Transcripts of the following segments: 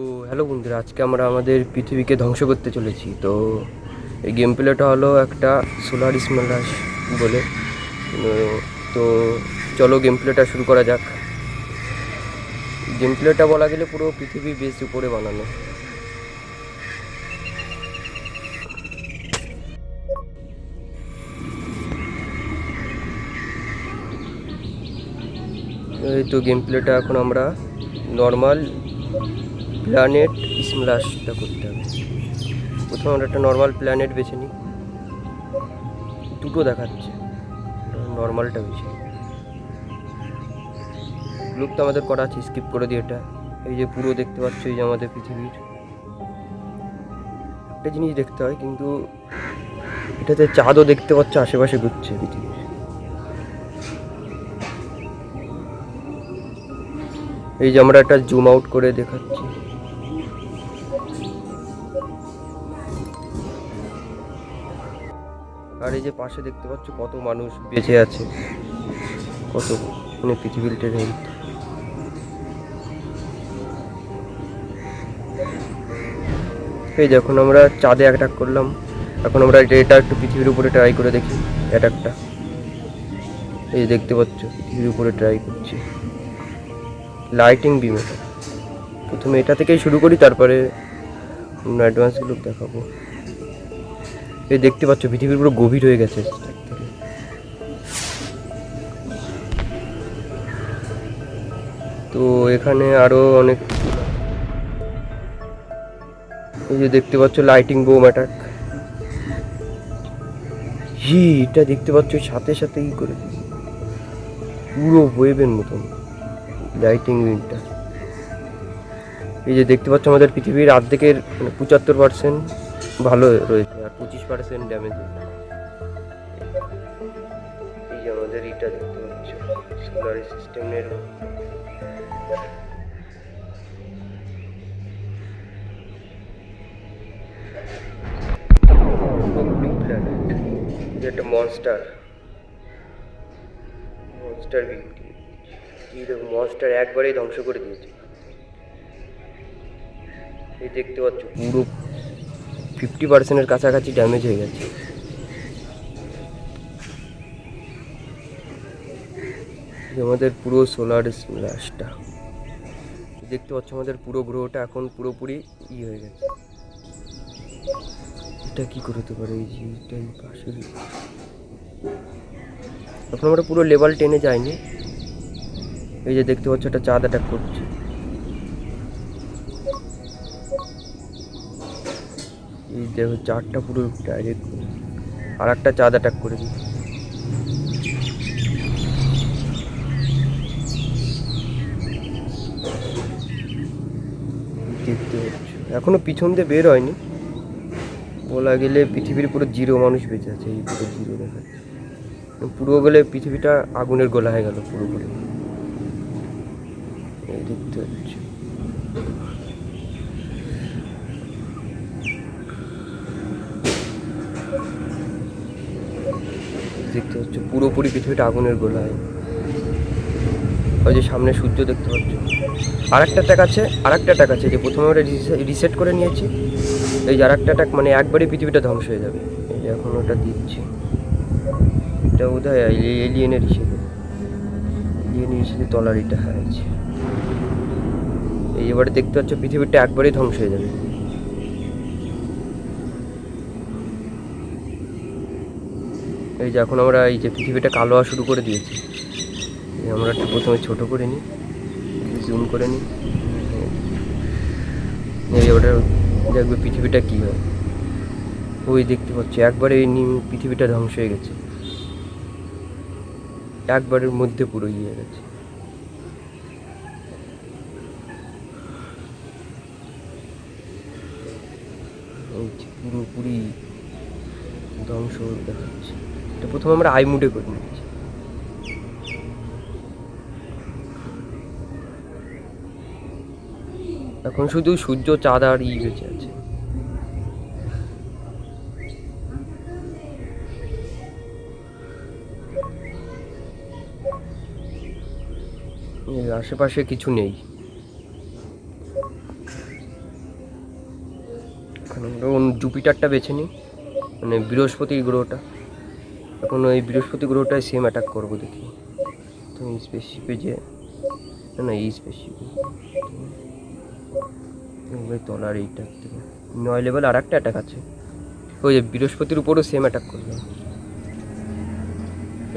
তো হ্যালো বন্ধুরা, আজকে আমরা আমাদের পৃথিবীকে ধ্বংস করতে চলেছি। তো এই গেম প্লেটা হলো একটা সোলার স্মেলাস বলে। তো চলো গেম প্লেটা শুরু করা যাক। গেম প্লেটা বলা গেলে পুরো পৃথিবী বেশ উপরে বানানো। এই তো গেম প্লেটা এখন আমরা নর্মাল প্ল্যানেট স্ম্যাশটা করতে হবে। প্রথমে আমরা একটা নর্মাল প্ল্যানেট বেছে নিই। দুটো দেখাচ্ছে। নর্মালটা বেছে লুক তো আমাদের করা আছে স্কিপ করে দিই এটা। এই যে পুরো দেখতে পাচ্ছ, এই যে আমাদের পৃথিবীর। একটা জিনিস দেখতে হয়, কিন্তু এটাতে চাঁদও দেখতে পাচ্ছ, আশেপাশে ঘুরছে পৃথিবীর। এই যে আমরা একটা জুম আউট করে দেখাচ্ছি। আর এই যে পাশে দেখতে পাচ্ছ কত মানুষ বেঁচে আছে। কত মানে পৃথিবীর হেলথ এই যখন আমরা চাঁদে অ্যাটাক করলাম। এখন আমরা এটা একটু পৃথিবীর উপরে ট্রাই করে দেখি অ্যাটাকটা এই দেখতে পাচ্ছ, পৃথিবীর উপরে ট্রাই করছি। লাইটিং বিম প্রথমে এটা থেকেই শুরু করি, তারপরে অন্য অ্যাডভান্সগুলো দেখাবো। এই দেখতে পাচ্ছ, পৃথিবীর পুরো গভীর হয়ে গেছে। তো এখানে আরও অনেক এই যে দেখতে পাচ্ছ লাইটিং বোম অ্যাটাক হি, এটা দেখতে পাচ্ছ, সাথে সাথে কি করে। পুরো ওয়েবের মতন লাইটিং উইংটা এই যে দেখতে পাচ্ছ, আমাদের পৃথিবীর অর্ধেকের মানে পঁচাত্তর পার্সেন্ট ভালো রয়েছে, আর পঁচিশ পার্সেন্ট ড্যামেজ এই যে আমাদের এটা দেখতে পাচ্ছ সোলার সিস্টেমের একটা মনস্টার মনস্টার বিউটি এই মনস্টার একবারেই ধ্বংস করে দিয়েছে। এই দেখতে পাচ্ছ, পুরো ফিফটি পার্সেন্টের কাছাকাছি ড্যামেজ হয়ে গেছে আমাদের পুরো সোলার স্প্লাশটা দেখতে পাচ্ছ আমাদের পুরো গ্রহটা এখন পুরোপুরি ই হয়ে গেছে। এটা কি করে হতে পারে? এই যে এটাই পাশে এখন আমরা পুরো লেভেল টেনে যাইনি। এই যে দেখতে পাচ্ছ একটা চাঁদ অ্যাটাক করছে। এই দেখো চারটা পুরো ডাইরেক্ট আর একটা চাঁদ অ্যাটাক করে দিই দেখতে পাচ্ছ এখনও পিছন দিয়ে বের হয়নি। বলা গেলে পৃথিবীর পুরো জিরো মানুষ বেঁচে আছে, এই পুরো জিরো দেখাচ্ছে পুরো গেলে পৃথিবীটা আগুনের গোলা হয়ে গেল পুরোপুরি। দেখতে পাচ্ছি দেখতে পাচ্ছ, পুরোপুরি পৃথিবীটা আগুনের গোলায়। ওই যে সামনে সূর্য দেখতে পাচ্ছ। আর একটা ট্যাক আছে আর একটা ট্যাক আছে, যে প্রথমে আমরা রিসেট করে নিয়েছি। এই যে আর একটা ট্যাক মানে একবারই পৃথিবীটা ধ্বংস হয়ে যাবে। এই যে এখন ওটা দিচ্ছি। এটা বোধহয় এলিয়েনের হিসেবে। এলিয়েনের হিসেবে তলার এটা আছে এই এবারে দেখতে পাচ্ছ, পৃথিবীটা একবারেই ধ্বংস হয়ে যাবে। এই যে এখন আমরা এই যে পৃথিবীটা কালো হওয়া শুরু করে দিয়েছি। আমরা একটু প্রথমে ছোটো করে নিই জুম করে নিই। এই ওটা দেখবে পৃথিবীটা কী হয়। ওই দেখতে পাচ্ছি, একবারে এই পৃথিবীটা ধ্বংস হয়ে গেছে। একবারের মধ্যে পুরো ইয়ে গেছে। পুরোপুরি ধ্বংস দেখাচ্ছে। এটা প্রথমে আমরা আই মুডে করে নিয়েছি এখন শুধু সূর্য, চাঁদ আর ই বেঁচে আছে। আশেপাশে কিছু নেই। জুপিটারটা বেছে নিই। মানে বৃহস্পতির গ্রহটা। এখন ওই বৃহস্পতি গ্রহটায় সেম অ্যাটাক করব দেখি। তো স্পেসিফে যে, না না, এই স্পেসিফিক তলার এইটার থেকে। নয় লেভেল আর একটা অ্যাটাক আছে। ওই যে বৃহস্পতির উপরও সেম অ্যাটাক করলাম।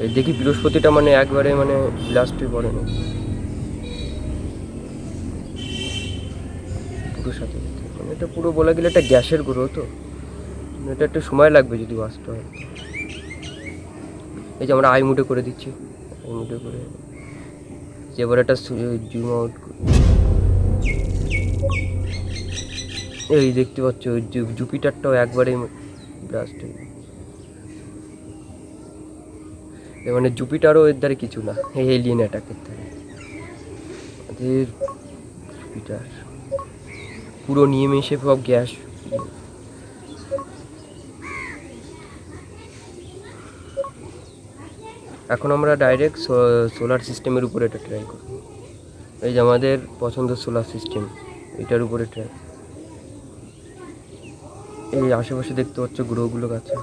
এই দেখি বৃহস্পতিটা মানে একবারে মানে লাস্টে পড়ে না পুরো সাথে এটা পুরো বলা গেলে একটা গ্যাসের গ্রহ তো। এটা একটু সময় লাগবে যদি বাঁচতে হয়। এই যে আমরা আই মুটে করে দিচ্ছি। আই মুটে করে। এবার একটা জুম আউট এই দেখতে পাচ্ছ জুপিটারটাও একবারে ব্লাস্ট হয়ে। মানে জুপিটারও এর দ্বারা কিছু না, এই এলিয়েন অ্যাটাকের দ্বারা। জুপিটার। পুরো নিয়ে মিশে সব গ্যাস এখন আমরা ডাইরেক্ট সোলার সিস্টেমের উপরে এটা ট্রাই করব এই যে আমাদের পছন্দের সোলার সিস্টেম এটার উপরে ট্রাই এই আশেপাশে দেখতে পাচ্ছ গ্রহগুলো আছে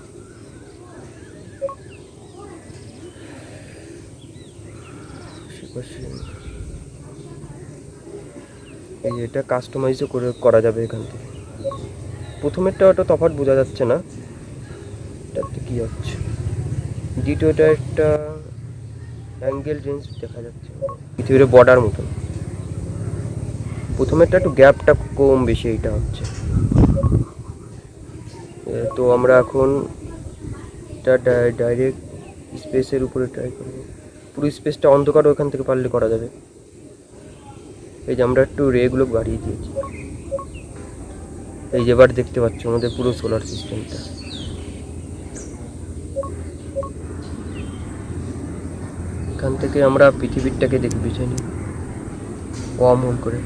এই এটা কাস্টমাইজও করে করা যাবে এখান থেকে। প্রথমেরটা ওটা তফাৎ বোঝা যাচ্ছে না। এটাতে কি হচ্ছে? দ্বিতীয়টা একটা অ্যাঙ্গেল রেঞ্জ দেখা যাচ্ছে। পৃথিবীর বর্ডার মতন প্রথমেরটা একটু গ্যাপটা কম বেশি এইটা হচ্ছে। তো আমরা এখন এটা ডাইরেক্ট স্পেসের উপরে ট্রাই করব। পুরো স্পেসটা অন্ধকার ওখান থেকে পারলে করা যাবে। এই যে আমরা একটু রেগুলো বাড়িয়ে দিয়েছি। এই যে এবার দেখতে পাচ্ছ আমাদের পুরো সোলার সিস্টেমটা এখান থেকে আমরা পৃথিবীরটাকে দেখে বেছে নিই অমল করে।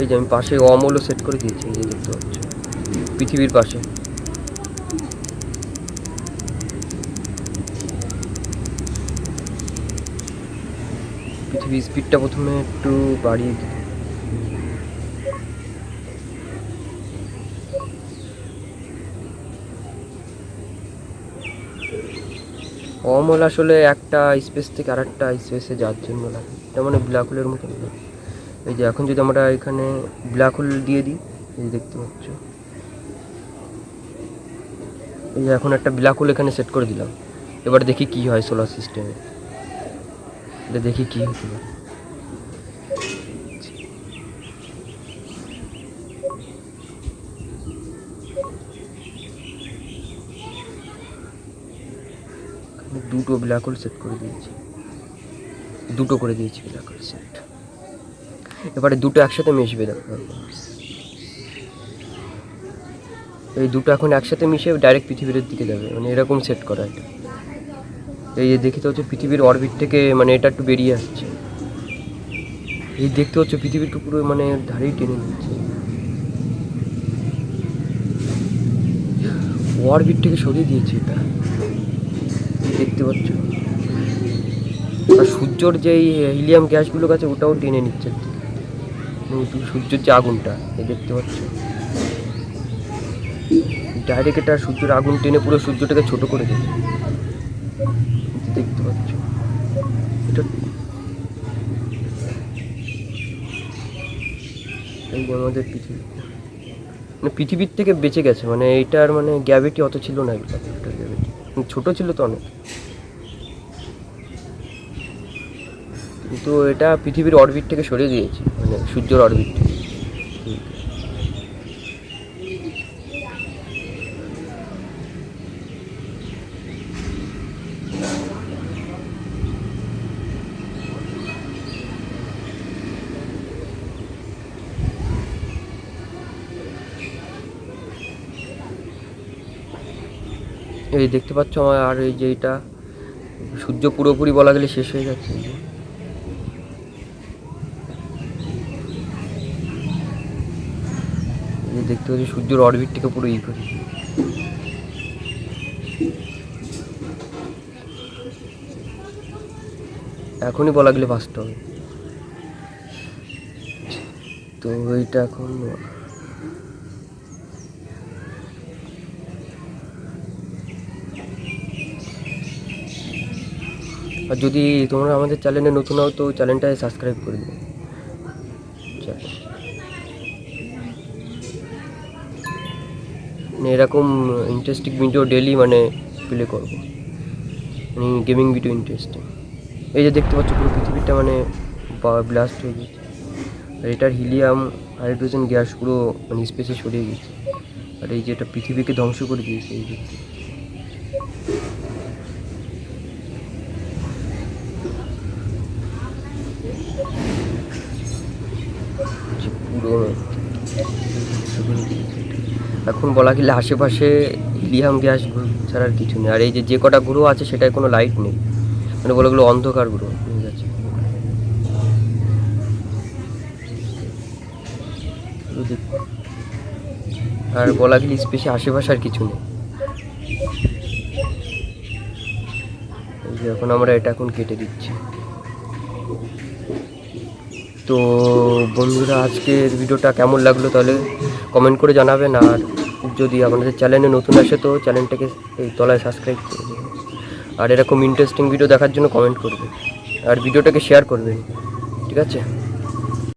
এই যে আমি পাশে অমলও সেট করে দিয়েছি, এই যে দেখতে পাচ্ছি। পৃথিবীর পাশে। পৃথিবীর স্পিডটা প্রথমে একটু বাড়িয়ে দিই। অমল আসলে একটা স্পেস থেকে আর একটা স্পেসে যাওয়ার জন্য লাগে। এটা মানে ব্ল্যাক হোলের মতো এই যে এখন যদি আমরা এখানে ব্ল্যাক হোল দিয়ে দিই, এই যে দেখতে পাচ্ছ। এই যে এখন একটা ব্ল্যাক হোল এখানে সেট করে দিলাম। এবার দেখি কি হয় সোলার সিস্টেমে এটা দেখি কী হতে পারে এখানে দুটো ব্ল্যাক হোল সেট করে দিয়েছি। দুটো করে দিয়েছি ব্ল্যাক হোল সেট এবারে দুটো একসাথে মিশবে এই দুটো এখন একসাথে মিশে ডাইরেক্ট পৃথিবীর দিকে যাবে। মানে এরকম সেট করা এটা। এই যে দেখতে হচ্ছে পৃথিবীর অরবিট থেকে মানে এটা একটু বেরিয়ে আসছে। এই দেখতে হচ্ছে পৃথিবীকে পুরো মানে ধারেই টেনে নিচ্ছে। অরবিট থেকে সরিয়ে দিয়েছে এটা। দেখতে পাচ্ছ। আর সূর্যর যে হিলিয়াম গ্যাসগুলো আছে ওটাও টেনে নিচ্ছে। সূর্যের যে আগুনটা, এই দেখতে পাচ্ছ। ডাইরেক্ট এটা সূর্যের আগুন টেনে পুরো সূর্যটাকে ছোট করে দিচ্ছে দেখতে পাচ্ছ। এটা আমাদের পৃথিবী। মানে পৃথিবীর থেকে বেঁচে গেছে মানে এটার মানে গ্র্যাভিটি অত ছিল না গ্র্যাভিটি ছোট ছিল তো অনেক। কিন্তু এটা পৃথিবীর অরবিট থেকে সরে দিয়েছে মানে সূর্যের অরবিট থেকে। এই দেখতে পাচ্ছ আমার আর এই যে এটা, সূর্য পুরোপুরি বলা গেলে শেষ হয়ে যাচ্ছে। দেখতে পাচ্ছি সূর্যের অরবিটটিকে পুরো ই করে এখনই বলা গেলে ফার্স্ট হবে তো ওইটা এখন আর যদি তোমরা আমাদের চ্যানেলে নতুন হও তো চ্যানেলটায় সাবস্ক্রাইব করে দিও। এরকম ইন্টারেস্টিং ভিডিও ডেলি মানে প্লে করব। মানে গেমিং ভিডিও ইন্টারেস্টিং এই যে দেখতে পাচ্ছ পুরো পৃথিবীটা মানে ব্লাস্ট হয়ে গেছে। আর এটার হিলিয়াম হাইড্রোজেন গ্যাস পুরো মানে স্পেসে ছড়িয়ে গেছে। আর এই যে এটা পৃথিবীকে ধ্বংস করে দিয়েছে এই যে যে পুরো এখন বলা গেলে আশেপাশে হিলিয়াম গ্যাস ছাড়া আর কিছু নেই। আর এই যে যে কটা গ্রহ আছে সেটায় কোনো লাইট নেই। মানে বলে গেলো অন্ধকার গ্রহ আর বলা গেলে স্পেসে আশেপাশে আর কিছু নেই। এখন আমরা এটা এখন কেটে দিচ্ছি। তো বন্ধুরা, আজকের ভিডিওটা কেমন লাগল তাহলে কমেন্ট করে জানাবেন। আর যদি আমাদের চ্যানেলে নতুন আসে তো চ্যানেলটাকে এই তলায় সাবস্ক্রাইব করে আর এরকম ইন্টারেস্টিং ভিডিও দেখার জন্য কমেন্ট করবেন আর ভিডিওটাকে শেয়ার করবেন ঠিক আছে?